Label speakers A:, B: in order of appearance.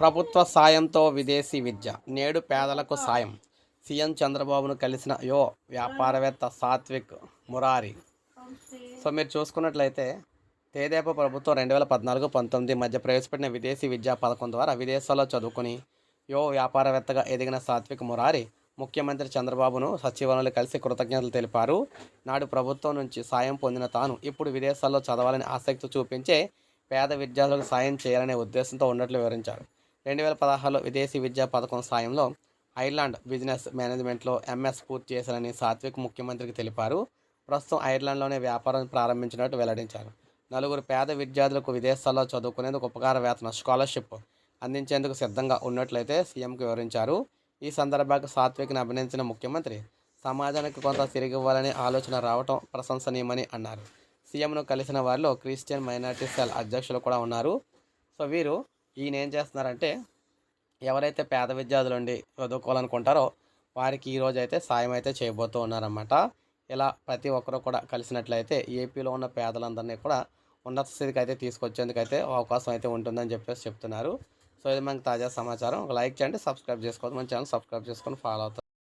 A: ప్రభుత్వ సాయంతో విదేశీ విద్య నేడు పేదలకు సాయం. సీఎం చంద్రబాబును కలిసిన యో వ్యాపారవేత్త సాత్విక్ మురారి. సో మీరు చూసుకున్నట్లయితే తేదేపా ప్రభుత్వం రెండు వేల పద్నాలుగు పంతొమ్మిది మధ్య ప్రవేశపెట్టిన విదేశీ విద్యా పథకం ద్వారా విదేశాల్లో చదువుకుని యో వ్యాపారవేత్తగా ఎదిగిన సాత్విక్ మురారి ముఖ్యమంత్రి చంద్రబాబును సచివాలయంలో కలిసి కృతజ్ఞతలు తెలిపారు. నాడు ప్రభుత్వం నుంచి సాయం పొందిన తాను ఇప్పుడు విదేశాల్లో చదవాలని ఆసక్తి చూపించే పేద విద్యార్థులకు సాయం చేయాలనే ఉద్దేశంతో ఉన్నట్లు వివరించారు. రెండు వేల పదహారులో విదేశీ విద్యా పథకం సాయంలో ఐర్లాండ్ బిజినెస్ మేనేజ్మెంట్లో ఎంఎస్ పూర్తి చేశారని సాత్విక్ ముఖ్యమంత్రికి తెలిపారు. ప్రస్తుతం ఐర్లాండ్లోనే వ్యాపారం ప్రారంభించినట్టు వెల్లడించారు. నలుగురు పేద విద్యార్థులకు విదేశాల్లో చదువుకునేందుకు ఉపకార వేతన స్కాలర్షిప్ అందించేందుకు సిద్ధంగా ఉన్నట్లయితే సీఎంకు వివరించారు. ఈ సందర్భంగా సాత్విక్ని అభినందించిన ముఖ్యమంత్రి సమాజానికి కొంత తిరిగి ఇవ్వాలనే ఆలోచన రావటం ప్రశంసనీయమని అన్నారు. సీఎంను కలిసిన వారిలో క్రిస్టియన్ మైనార్టీ సెల్ అధ్యక్షులు కూడా ఉన్నారు. సో వీరు ఈయన ఏం చేస్తున్నారంటే ఎవరైతే పేద విద్యార్థులు ఉండి చదువుకోవాలనుకుంటారో వారికి ఈరోజు అయితే సాయం అయితే చేయబోతూ ఉన్నారన్నమాట. ఇలా ప్రతి ఒక్కరూ కూడా కలిసినట్లయితే ఏపీలో ఉన్న పేదలందరినీ కూడా ఉన్నత స్థితికి అయితే తీసుకొచ్చేందుకు అయితే అవకాశం అయితే ఉంటుందని చెప్పేసి చెప్తున్నారు. సో ఇది మనకి తాజా సమాచారం. ఒక లైక్ చేయండి సబ్స్క్రైబ్ చేసుకోవద్దు. మన ఛానల్ సబ్స్క్రైబ్ చేసుకొని ఫాలో అవుతారు.